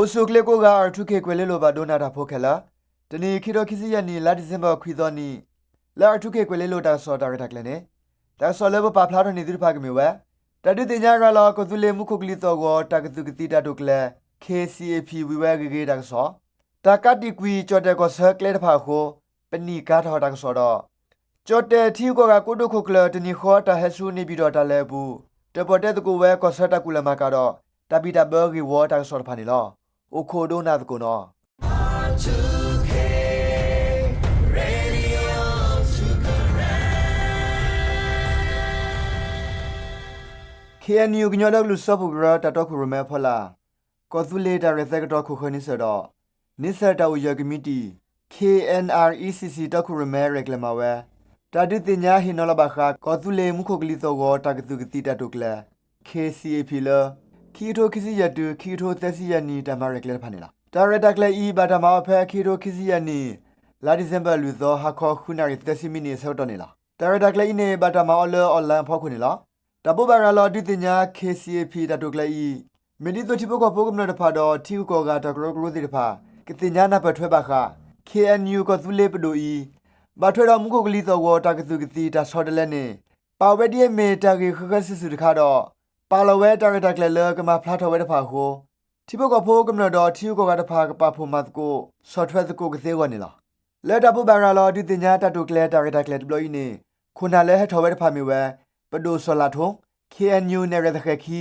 အိုဆုကလေကိုကအထုခေကွယ်လေလိုပါဒိုနာတာဖိုခဲလာတနီခိတော့ခီစီယနီလာဒီဇင်ဘာခွီတော့နီလာအထုခေကွယ်လေလိုတာဆောတာရတာကလည်းနေဒါဆောလေဘပါဖလာတော့နေသူဖာကမြေဝဲတတုတင်ညာရလာကိုသူလေမှုခုကလီတော့ကိုတကသူကတိတာတုကလေ KCAP ဝီဝဲဂေဂေတာဆောတကတိကွီကြော်တဲ့ကိုဆက်ကလေတဖာခိုပနီကာထောတာဆောတော့ကြော်တဲ့ထီကိုကကိုဒုခုကလတနီခေါ်တာဟဆူနေပြီးတော့တလဲဘူးတပေါ်တဲ့ကိုဝဲကိုဆတ်တကူလမကတော့တပီတာဘောဂီဝါတာဆောဖာနေလော အိုခိုဒိုနာတကိုနော် KNU ကညောတော့လူစပုဂရတတော့ခုရမဲဖလာကောသူလေတာရဇက်တော့ခုခနိစတော့နိစတာဝရကမီတီ KNRECC တော့ခုရမဲရကလမဝဲတာဒုတင်ညာဟိနလဘခကောသူလေမှုခုကလီသောကိုတကသူကတိတတုကလ KCAP လ ခီထိုခီစီယတူခီထိုသက်စီယနီတမရကလဖာနေလားဒါရတကလေဤဘာတမောဖဲခီထိုခီစီယနီလာဒီဇင်ဘာလူသောဟခောခုနာရီသက်စီမီနီဆောတော့နေလားဒါရတကလေဤနေဘာတမောအလောအွန်လိုင်းဖောက်ခုနေလားတပုဘာရလောဒုတင်ညာ KCAP တတုကလေဤမီဒီတိုချိဘကောပိုကမနတဖာတော့ထီကောကတကရောကရောတိတဖာကတင်ညာနာပထွဲပါခ KNU ကသူလေပဒိုဤဘာထွဲတော်မုခုကလီသောကိုတကသူကတိတာဆော်တလဲနေပါဝဲဒီမေတာကေခခဆဆူတခါတော့ ပါလဝဲတာရတကလေလကမဖလာထော်ဝဲတဖာကိုတိဘကောပိုကမနတော့ထီကောကတဖာကပဖို့မတ်ကိုဆော့ထွဲတကိုကသေးဝနေလားလက်တပုဘာရလောဒုတင်ညာတတုကလေတာရတကလေဒဘလို့ဤနေခုနလဲဟထော်ဝဲတဖာမြဝဲပဒိုဆော်လာထုံ KNU နဲ့ရတဲ့ခက်ခီ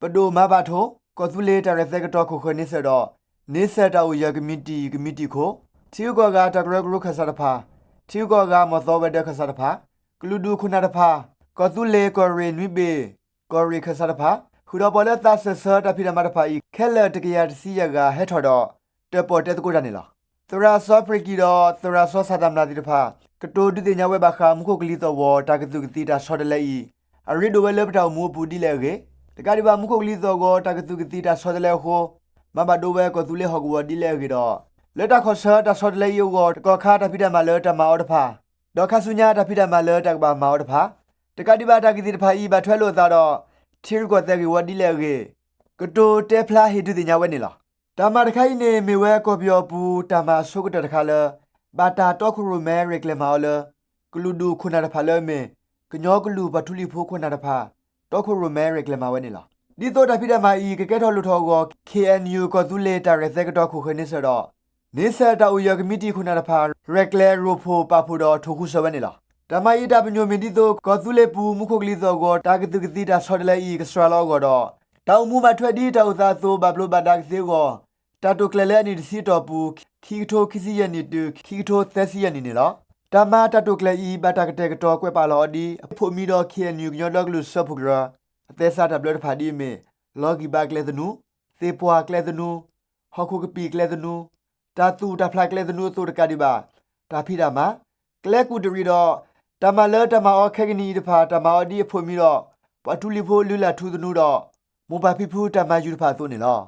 ပဒိုမဘာထိုကောသူလေတရသက်ကတော့ခုခနေစတော့နေစတာဝရကမတီကမတီကိုတီကောကတကရကရုခဆာတဖာတီကောကမသောဝဒခဆာတဖာကလူဒုခုနာတဖာကောသူလေကောရီနွိဘေ ကောရီခဆာတဖာခူတော့ပေါ်လက်သဆဆတဖိရမတဖာဤခဲလက်တကရတစီရကဟဲထော်တော့တပေါ်တဲ့ကိုတနေလားသရာဆောဖရကီတော့သရာဆောဆာတမနာတိတဖာကတိုဒုတင်ညာဝဲဘခမှုခုကလီတော့ဝတာကတုကတိတာဆော်တလဲဤအရီဒိုဝဲလက်ပတောင်မူပူတီလဲကေတကဒီပါမှုခုကလီတော့ကိုတာကတုကတိတာဆော်တလဲဟိုမဘဒိုဝဲကိုသူလေဟောကဝဒီလဲကေတော့လက်တခေါ်ဆာတဆော်တလဲယောကိုတကောခါတဖိတမလဲတမောတဖာဒေါ်ခဆုညာတဖိတမလဲတကဘာမောတဖာ တကဒီပါတာကတိတဖာဤဘထွဲလို့သာတော့ချီရကိုတဲ့ကေဝဒီလဲကေကတိုတဲဖလာဟီဒူတင်ညာဝဲနေလားတမတခိုင်နေမေဝဲကိုပြောပူတမဆုကတတခါလဲဘာတာတော့ခရမဲရကလမောလဲကလူဒူခုနာတဖာလဲမေကညောကလူပထူလီဖိုးခုနာတဖာတော့ခရမဲရကလမောဝဲနေလားဒီတော့တဖိတမဤကကဲတော်လူထောကို KNU ကိုသူလေတာရဇက်ကတော့ခုခနေစတော့နေဆတာဥယကမီတီခုနာတဖာရက်လဲရိုဖိုပါဖူတော့ထိုခုဆဝဲနေလား တမယီတာပညိုမင်တီတော့ကောသူလေပူမှုခုကလီသောကိုတာကတုကတိတာဆော်တလဲဤကစထရာလောကိုတော့တောင်မူမထွက်ဒီတောက်သာဆိုဘဘလိုဘဒါကစီကိုတာတုကလလဲနီစီတော့ပူခီထိုခီစီယနီတူခီထိုသက်စီယနီနေလားတမတာတုကလဤဘတာကတဲ့ကတော့ကွဲပါလော်ဒီအဖို့မီတော့ KNU ညောလောကလူဆပ်ဖူဂရာအသက်စားတဘလတ်ဖာဒီမေလော်ဂီဘကလေဒနူသေပွာကလေဒနူဟခုကပီကလေဒနူတာတူတာဖလိုက်ကလေဒနူဆိုတကဒီပါတာဖိတာမကလေကူတရီတော့ တမလတမအော်ခဲကနီတဖာတမအော်ဒီအဖို့မီတော့ပတူလီဖိုလူလာထူဒနူတော့မိုဘိုင်ဖီဖူတမယူတဖာဆိုနေလော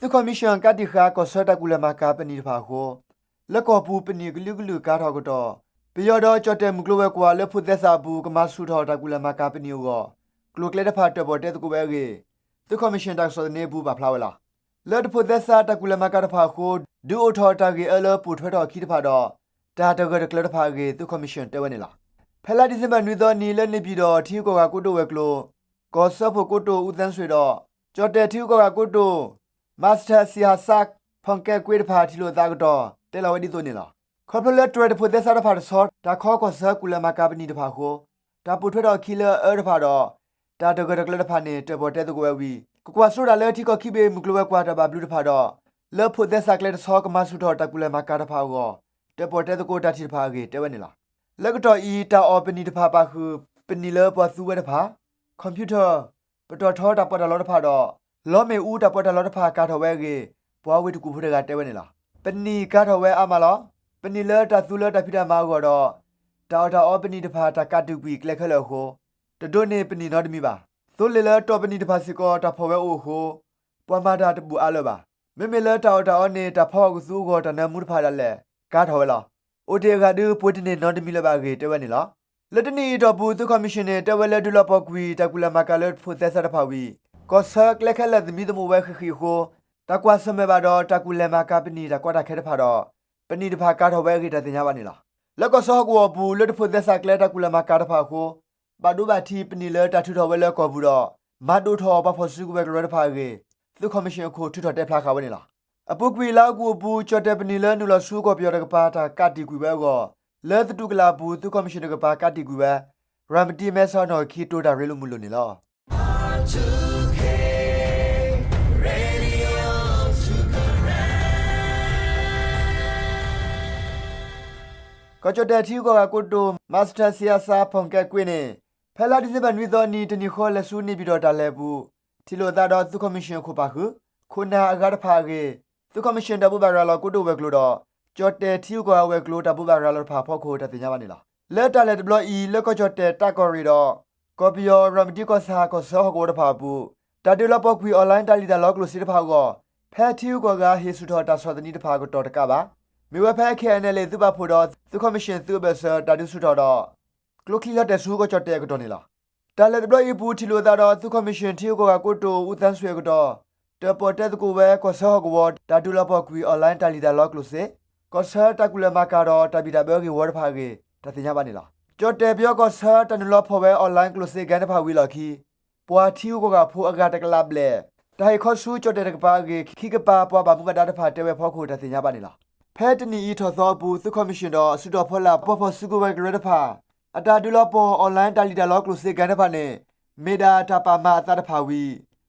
သူကော်မရှင်ကတိခါကောဆတာကူလမကာပနီတဖာကိုလက်ကောပူပနီဂလူဂလူကားထောက်တော့ပျော်တော့ကြော်တဲ့မကလဝဲကွာလက်ဖို့သက်စာဘူးကမဆူထော်တကူလမကာပနီကိုကလုကလက်တဖာတက်ပေါ်တဲ့တကူပဲကြီး သူကော်မရှင်တက်ဆိုနေဘူးပါဖလာဝဲလားလက်တဖို့သက်စာတကူလမကာတဖာကိုဒူအိုထော်တာကြီးအလပူထွဲတော်ခီတဖာတော့ဒါတကရကလတဖာကြီးသူကော်မရှင်တဲဝဲနေလားဖလာဒီဇင်ဘာနွေတော်နီလက်နေပြီးတော့ထီကောကကုတိုဝဲကလိုကောဆပ်ဖို့ကုတိုဦးသန်းဆွေတော့ကြော်တဲ့ထီကောကကုတိုမတ်စတာစီဟာဆတ်ဖန်ကဲကွေးတဖာထီလိုသားကတော့တဲလာဝဲဒီတိုနေလားခေါပလက်တွဲတဖို့သက်စားတဖာဆော့ဒါခေါကောဆာကူလမကာပနီတဖာကိုဒါပူထွဲတော့ခီလာအဲတဖာတော့ ဒါတကတကလတဖာနေတပေါ်တဲတကွဲဝီကကွာဆိုဒါလဲထီကောခိဘေမူကလဝဲကွာတဘာဘလူတဖာတော့လဲဖို့သက်စားကလက်ဆောကမဆူတော့တကူလမကာတဖာကိုတပေါ်တဲတကိုတတိတဖာကြီးတဲဝဲနေလားလက်ကတော့ဤတာအော်ပနီတဖာပါခုပနီလပေါ်သူဝဲတဖာကွန်ပျူတာပတော်ထောတာပေါ်တလောတဖာတော့လောမေဦးတာပေါ်တလောတဖာကာထော်ဝဲကြီးဘွားဝဲတကူဖုတကတဲဝဲနေလားပနီကာထော်ဝဲအမလောပနီလတာသူလတာဖိတာမာကိုတော့တောက်တာအောပနီတဖာတာကတုပီကလက်ခလခို တဒိုနေပနီနော်တမီပါသို့လေလတော့ပနီတဖာစီကောတာဖော်ဝဲအိုဟိုပွာမာတာတပူအလပါမေမေလတောက်တာအောနေတာဖော်ကစုကိုတနမှုတဖာလဲကားထော်ဝဲလားအိုတေကဒူပွတနေနော်တမီလဘာကေတဝဲနေလားလက်တနီတော့ဘူးသူကော်မရှင်နဲ့တဝဲလက်ဒူလပေါကွီတကူလာမကလတ်ဖိုသက်ဆာဖာဝီကောဆာကလက်ခက်လက်သမီးသမဝဲခခီခိုတကွာစမဲပါတော့တကူလာမကပနီတကွာတခဲတဖာတော့ပနီတဖာကားတော့ဝဲကေတတင်ရပါနေလားလက်ကောဆောကောဘူးလက်ဖိုသက်ဆာကလက်တကူလာမကားတဖာခို ဘာဒူဘာတီပနီလတထူတော်ဝဲလက်ကောဘူးတော့မတ်ဒူထောဘဖို့စုကဝဲကရတဖာကေသူကော်မရှင်ကိုထူတော်တက်ဖလာခါဝဲနေလားအပုကွေလောက်ကိုဘူးချော့တဲ့ပနီလဲနူလဆူကိုပြောတဲ့ကပါတာကတိကွေပဲကောလဲတတုကလာဘူးသူကော်မရှင်ကပါကတိကွေပဲရမ်တီမဲဆောနော်ခီတိုတာရဲလို့မလို့နေလောကကြတဲ့ထီကိုကကိုတိုမာစတာဆီယာစာဖုန်ကက်ကွေနေ ဖဲလာဒီစပန်ဝီသောနီတနီခေါ်လက်ဆူနေပြီးတော့တာလဲဘူးထီလိုသားတော့သူကော်မရှင်ခုပါခုခုနာအဂါတဖာကေသူကော်မရှင်တပူပါရလာကိုတိုဝဲကလို့တော့ကြော်တဲ့ထီကိုဝဲကလို့တပူပါရလာဖာဖောက်ခိုတတင်ကြပါနေလားလက်တလက်ဒဘလီလက်ကကြော်တဲ့တက်ကော်ရီတော့ကော်ပီယောရမ်တီကိုစာကိုဆောကိုတဖာဘူးတတူလပေါကွီအွန်လိုင်းတလီတာလောက်ကလို့စီတဖာကောဖဲထီကိုကဟေဆူထော်တာဆော်တနီတဖာကိုတော်တကပါမြေဝဖဲခဲနယ်လေသူပါဖို့တော့သူကော်မရှင်သူဘဆာတတူဆူထော်တော့ ကလုကီလက်တဲ့ဆူကိုကြော်တဲ့ကတော့နေလားတလက်ဒဘလီဘူးထီလိုသားတော့သူကော်မရှင်ထီကိုကကိုတိုဦးတန်းဆွေကတော့တပေါ်တဲ့ကိုပဲကောဆောကဝတတူလပေါကွီအွန်လိုင်းတလီတာလောက်ကလို့စေကောဆာတကူလမကတော့တပီတာဘဲကီဝတ်ဖာကေတတင်ကြပါနေလားကြော်တဲ့ပြောကောဆာတနလောဖော်ပဲအွန်လိုင်းကလို့စေကန်တဖာဝီလာခီပွာထီကိုကဖိုးအကတကလပ်လေတိုင်ခေါ်ဆူကြော်တဲ့ကပါကေခိကပါပွာဘာမှုမတာတဖာတဲဝဲဖောက်ခိုတတင်ကြပါနေလားဖဲတနီဤထော်သောဘူးသူကော်မရှင်တော့ဆုတော်ဖော်လာပေါ်ဖော်စုကိုပဲဂရတဖာ အတာဒူလပေါ်အွန်လိုင်းတလီတာလောက်ကလို့စေကန်တဖာနေမေဒါတာပါမအတာတဖာဝီ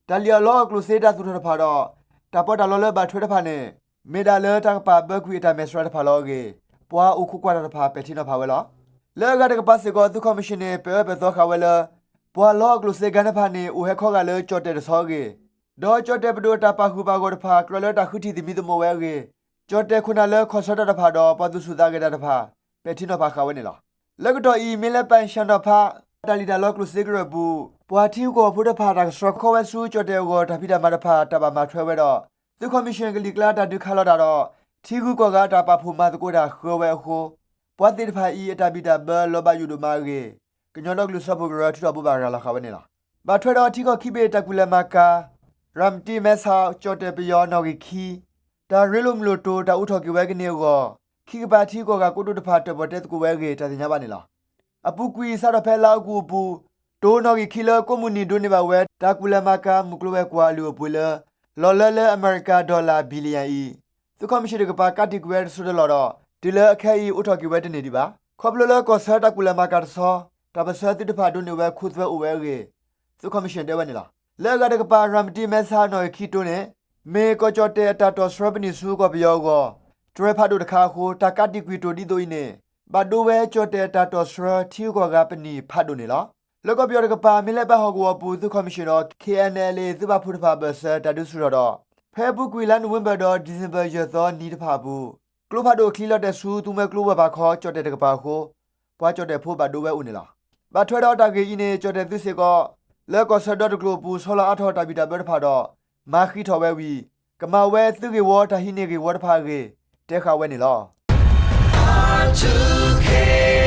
တလီလောကလို့စေတာသူတဖာတော့တပေါ်တလောလဘထွေးတဖာနေမေဒါလေတာပါဘကွေတာမက်စရတဖာလောကေပွာဥခုကွာတဖာပက်တီနဖာဝဲလောလေကတကပတ်စေကိုသူကော်မရှင်နေပဲပဲသောခါဝဲလောပွာလောကလို့စေကန်တဖာနေဥဟဲခေါကလေကြော့တဲ့ဆောကေဒေါ်ကြော့တဲ့ဘဒိုတာပါခုပါကိုတဖာကရလတာခုတီတိမီတမဝဲကေကြော့တဲ့ခုနလေခေါ်ဆော့တဖာတော့ပသူစုသားကေတဖာပက်တီနဖာခါဝဲနေလော လက်ကတော့အီမေးလပန်ရှန်တော့ဖာတလီတာလောကလို့စေကရဘူးပွာတီကိုဖုဒဖာတာစရခေါ်ဝဲဆူကြော့တဲ့ကိုတပိတာမတဖာတပါမထွဲဝဲတော့သူကော်မရှင်ကလီကလာတာဒုခလာတာတော့ထီကူကောကတာပါဖူမာတကိုတာခေါ်ဝဲခိုပွာတိတဖာအီအတာပိတာဘလောဘယူဒမာကေကညောတော့ကလူဆပ်ဖို့ကရထူတော့ပပါရလာခဝဲနေလားမထွဲတော့ထီကောခိဘေတကူလမကာရမ်တီမက်ဆာကြော့တဲ့ပယောနော်ခီဒါရီလိုမလိုတိုတာဥထော်ကဝဲကနေကို ခိကပါထီကောကကိုတုတဖာတဘတဲ့ကူဝဲကေတတင်ညာပါနေလားအပူကွီဆာတော့ဖဲလောက်ကူပူတိုးနော်ကီလကိုမူနီဒိုနေပါဝဲတာကူလမကာမုကလဝဲကွာလူပူလလော်လလအမေရိကဒေါ်လာဘီလီယံဤသူကမရှိတကပါကတိကွဲဆိုတော့တော့ဒီလအခဲဤဥထော်ကီဝဲတနေဒီပါခေါပလလကောဆာတာကူလမကာဆောတပစတိတဖာဒိုနေဝဲခုသဝဲဥဝဲကေသူကမရှိတဲဝဲနေလားလဲကတကပါရမ်တီမက်ဆာနော်ခီတိုနေမေကောကြောတဲတာတော်စရပနီဆူကောပြောကော ဒရဖာဒိုတခါခိုတာကတိကွီတိုဒီဒိုဤနေဘာဒိုဝဲကြောတဲတာတော်စရထီကောကပနီဖတ်ဒိုနေလားလောကပြောရကပါမီလက်ပါဟောကောပူသူကော်မရှင်တော့ KNL သူပါဖုတဖာဘဆာတတုဆူတော့ဖဲဘူးကွေလန်နိုဝင်ဘာတော့ဒီဇင်ဘာရသောနီတဖာဘူးကလိုဖာဒိုခလီလတ်တဲ့ဆူသူမဲကလိုဘဘာခေါ်ကြော့တဲ့တကပါခိုပွားကြော့တဲ့ဖို့ဘာဒိုဝဲဦးနေလားဘာထွဲတော့တာကေကြီးနေကြော့တဲ့သူစစ်ကောလက်ကောဆဒတ်ကလိုပူဆောလာအထောတာဘီတာဘတ်ဖာတော့မာခီထော်ဝဲဝီကမဝဲသူကေဝါတာဟိနေကေဝါတဖာကေ တဲခါဝဲနေလား R2K Radio